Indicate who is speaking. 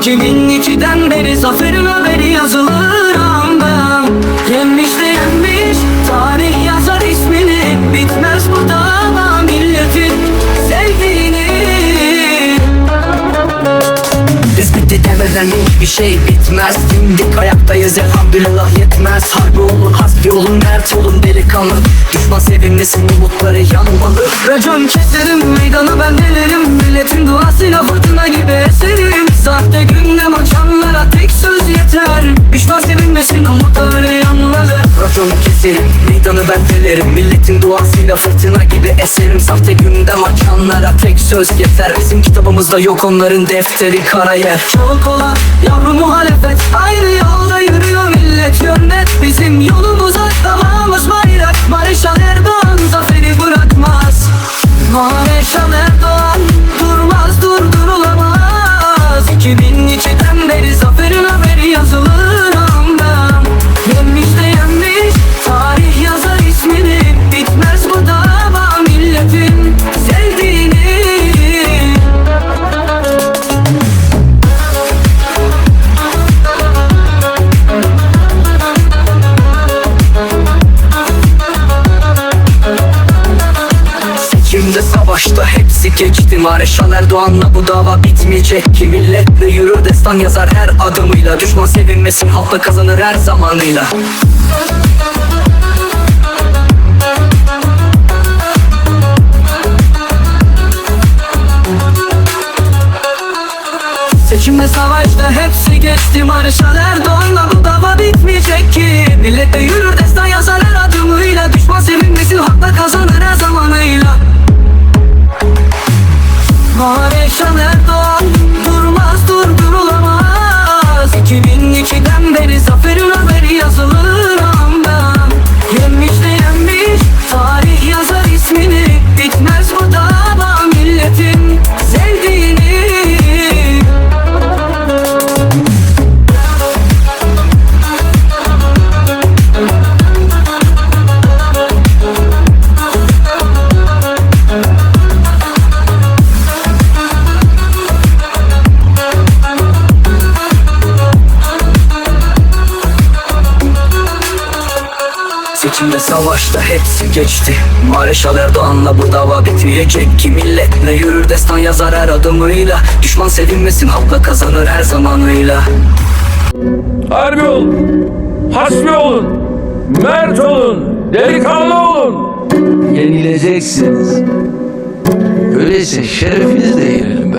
Speaker 1: 2002'den beri zaferin haberi yazılır anda. Yenmiş de yenmiş tarih yazar ismini. Bitmez bu dava milletin sevdiğini biz bitti demeden hiçbir şey bitmez. Dimdik ayaktayız elhamdülillah yetmez. Harbi olun hasbi olun mert olun delikanlı. Düşman sevinmesin umutları yanmalı. Racon keserim meydanı ben delerim. Milletin duasıyla keserim meydanı ben delerim Milletin duasıyla fırtına gibi eserim. Sahte gündem açanlara tek söz yeter. Bizim kitabımızda yok onların defteri kara yer Çok olan Savaşta hepsi geçti. Mareşal Erdoğan'la bu dava bitmeyecek ki. Milletle yürür destan yazar her adımıyla. Düşman sevinmesin halkla kazanır her zamanıyla. Seçimde savaşta hepsi geçti. Marşal Erdoğan'la bu dava bitmeyecek ki. Millete yürür Seçimde savaşta hepsi geçti Mareşal Erdoğan'la bu dava bitmeyecek ki Milletle yürür destan yazar her adımıyla Düşman sevinmesin halkla kazanır her zamanıyla
Speaker 2: Harbi olun, hasbi olun, mert olun, delikanlı olun.
Speaker 3: Yenileceksiniz. Öyleyse şerefiniz de yenilelim be.